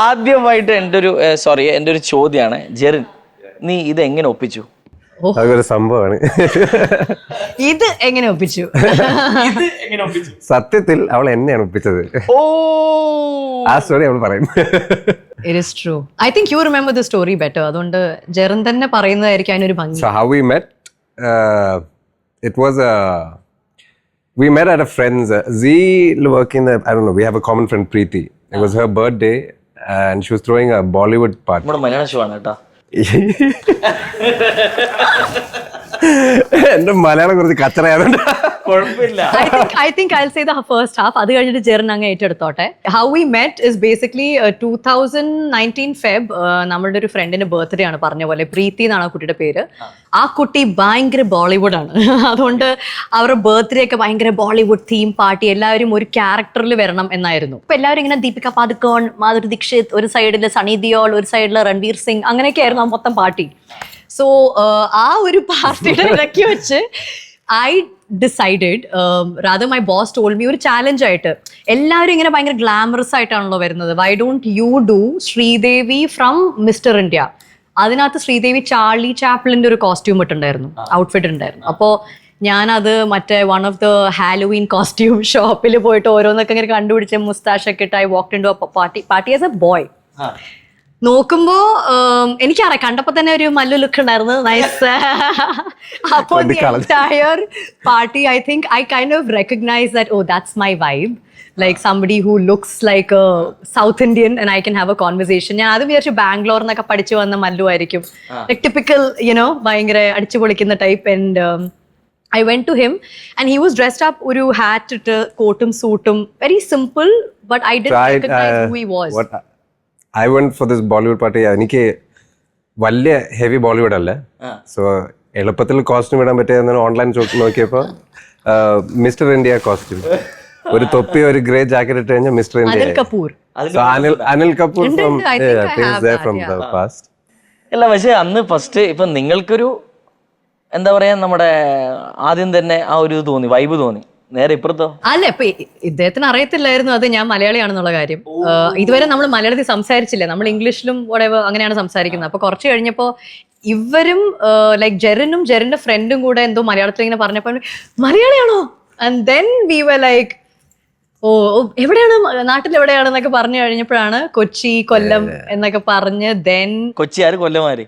ആദ്യമായിട്ട് എന്റെ ഒരു സോറി എന്റെ ഒരു ചോദ്യമാണ് ജെറിൻ നീ ഇത് എങ്ങനെ ഒപ്പിച്ചു അതൊരു സംഭവമാണ് ഇത് എങ്ങനെ ഒപ്പിച്ചു സത്യത്തിൽ അവൾ എന്നെയാണ് ഒപ്പിച്ചത് ഓ ആ സ്റ്റോറി അവൾ പറയും it is true I think you remember the story better അതുകൊണ്ട് ജെറിൻ തന്നെ പറയുന്നതായിരിക്കും അതിനൊരു ഭംഗി so how we met it was. We met at a friend's. Uh, Z working. I don't know. We have a common friend Preeti. It was her birthday, and she was throwing a Bollywood party. നമ്മുടെ മലയാള show ആണ് കേട്ടോ എന്റെ മലയാളം കുറച്ച് കച്ചറയായതുകൊണ്ട് കുഴപ്പമില്ല. I think I say the first half അത് കഴിഞ്ഞിട്ട് ജെറിൻ അങ്ങ് ഏറ്റെടുത്തോട്ടെ. How we met is basically two thousand nineteen Feb നമ്മളുടെ ഒരു ഫ്രണ്ടിന്റെ ബർത്ത്ഡേ ആണ് പറഞ്ഞ പോലെ. പ്രീതി എന്നാണ് ആ കുട്ടിയുടെ പേര്. ആ. കുട്ടി ഭയങ്കര ബോളിവുഡ് ആണ്. അതുകൊണ്ട് അവരുടെ ബർത്ത്ഡേ ഒക്കെ ഭയങ്കര ബോളിവുഡ് തീം പാർട്ടി എല്ലാവരും ഒരു ക്യാരക്ടറിൽ വരണം എന്നായിരുന്നു. ഇപ്പൊ എല്ലാവരും ഇങ്ങനെ ദീപിക പാദുക്കോൺ മാധുരി ദീക്ഷിത് ഒരു സൈഡിൽ സണി ദിയോൾ ഒരു സൈഡിൽ രൺവീർ സിംഗ് അങ്ങനെയൊക്കെ ആയിരുന്നു ആ മൊത്തം പാർട്ടി സോ ആ ഒരു പാർട്ടിയുടെ ഇടയ്ക്ക് വെച്ച് I decided rather my boss told me ഒരു ചാലഞ്ച് ആയിട്ട് എല്ലാവരും ഇങ്ങനെ ഭയങ്കര ഗ്ലാമറസ് ആയിട്ടാണല്ലോ വരുന്നത്. Why don't you do Sridevi from Mister India അതിനകത്ത് ശ്രീദേവി ചാർലി ചാപ്പിളിന്റെ ഒരു കോസ്റ്റ്യൂം ഇട്ടുണ്ടായിരുന്നു ഔട്ട്ഫിറ്റ് ഉണ്ടായിരുന്നു അപ്പോൾ ഞാനത് മറ്റേ one of the Halloween costume ഷോപ്പിൽ പോയിട്ട് ഓരോന്നൊക്കെ ഇങ്ങനെ കണ്ടുപിടിച്ച് മുസ്താഷ് ഒക്കെ ഇട്ട് I walk in to party party as a boy നോക്കുമ്പോ എനിക്കറിയാം കണ്ടപ്പോ തന്നെ ഒരു മല്ലു ലുക്ക് ഉണ്ടായിരുന്നു. നൈസ് അപ്പോ entire party I think I kind of recognise that oh that's my vibe like somebody who looks like South Indian and I can have a conversation ഞാൻ ആദ്യം വിചാരിച്ചു ബാംഗ്ലൂർ എന്നൊക്കെ പഠിച്ചു വന്ന മല്ലു ആയിരിക്കും. ടിപ്പിക്കൽ യുനോ ഭയങ്കര അടിച്ചു പൊളിക്കുന്ന type and I went to him and he was dressed up ഒരു ഹാറ്റ് ഇട്ട് കോട്ടും സൂട്ടും very simple but I D who he was what I for this Bollywood Bollywood party. എനിക്ക് വലിയ ഹെവി ബോളിവുഡ് അല്ല. സോ എളുപ്പത്തിൽ കോസ്റ്റ്യൂം ഇടാൻ പറ്റിയ ഓൺലൈൻ നോക്കിയപ്പോൾ മിസ്റ്റർ ഇന്ത്യ കോസ്റ്റ്യൂം ഒരു തൊപ്പി ഒരു ഗ്രേ ജാക്കറ്റ് ഇട്ട് കഴിഞ്ഞാൽ mister Anil India Kapoor. from the past. അല്ല പക്ഷെ അന്ന് ഫസ്റ്റ് ഇപ്പൊ നിങ്ങൾക്കൊരു എന്താ പറയാ നമ്മുടെ ആദ്യം തന്നെ ആ ഒരു തോന്നി വൈബ് തോന്നി. നേരെ ഇപ്പുറത്തോ? അല്ല ഇപ്പൊ ഇദ്ദേഹത്തിന് അറിയത്തില്ലായിരുന്നു അത് ഞാൻ മലയാളിയാണെന്നുള്ള കാര്യം. ഇതുവരെ നമ്മൾ മലയാളത്തിൽ സംസാരിച്ചില്ല. നമ്മൾ ഇംഗ്ലീഷിലും whatever അങ്ങനെയാണ് സംസാരിക്കുന്നത്. അപ്പൊ കുറച്ച് കഴിഞ്ഞപ്പോ ഇവരും ലൈക് ജെറിനും ജെറിന്റെ ഫ്രണ്ടും കൂടെ എന്തോ മലയാളത്തിൽ ഇങ്ങനെ പറഞ്ഞപ്പോ മലയാളിയാണോ? And then we were like oh oh, എവിടെയാണ്? മ- നാട്ടിൽ എവിടെയാണ്? എന്നൊക്കെ പറഞ്ഞു കഴിഞ്ഞപ്പോഴാണ് കൊച്ചി കൊല്ലം എന്നൊക്കെ പറഞ്ഞ് ദെൻ കൊച്ചി ആര്? കൊല്ലമാര്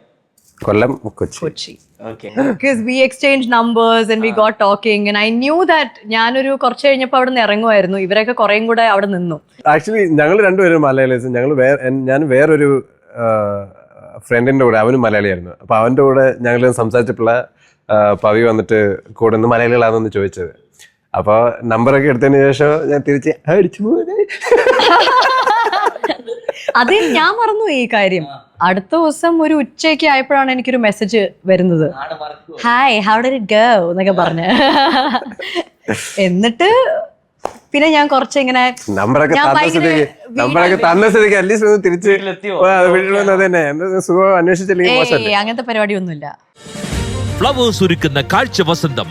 Kollam Kochi. Kochi. Because because we exchanged numbers and we got talking and I knew that ഞാനൊരു കുറച്ച് കഴിഞ്ഞപ്പോൾ അവിടെ നിന്ന് ഇറങ്ങുമായിരുന്നു. ഇവരൊക്കെ കുറേയും കൂടെ അവിടെ നിന്നു. ആക്ച്വലി ഞങ്ങൾ രണ്ടുപേരും മലയാളീസ് ഞങ്ങൾ വേറെ ഞാൻ വേറൊരു ഫ്രണ്ടിന്റെ കൂടെ അവനും മലയാളിയായിരുന്നു. അപ്പോൾ അവന്റെ കൂടെ ഞങ്ങൾ സംസാരിച്ചപ്പോൾ പവി വന്നിട്ട് കൂടെ നിന്ന് മലയാളികളാണെന്ന് ചോദിച്ചത്. അപ്പൊ നമ്പറൊക്കെ എടുത്തതിന് ശേഷം ഞാൻ തിരിച്ച് അടിച്ചു പോകുന്നത് അത് ഞാൻ മറന്നു ഈ കാര്യം. അടുത്ത ദിവസം ഒരു ഉച്ചയ്ക്ക് ആയപ്പോഴാണ് എനിക്കൊരു മെസ്സേജ് വരുന്നത്. Hi how did it go എന്നൊക്കെ പറഞ്ഞ്. എന്നിട്ട് പിന്നെ ഞാൻ കുറച്ച് ഇങ്ങനെ നമ്പറൊക്കെ ഞാൻ തന്ന ഭയങ്കര സ്ഥിതിക്ക് നമ്പറൊക്കെ തന്ന സ്ഥിതിക്ക് അറ്റ്ലീസ്റ്റ് ഒന്ന് തിരിച്ച് വീട്ടിലെത്തിയോ? ആ, വീട്ടിൽ വന്നത് തന്നെ. എന്താ സുഖം? അന്വേഷിച്ചില്ലെങ്കിൽ മോശമല്ലേ? ഏയ് അങ്ങനത്തെ പരിപാടിയൊന്നുമില്ല. ഫ്ലവേഴ്സ് ഒരുക്കുന്ന കാഴ്ച വസന്തം.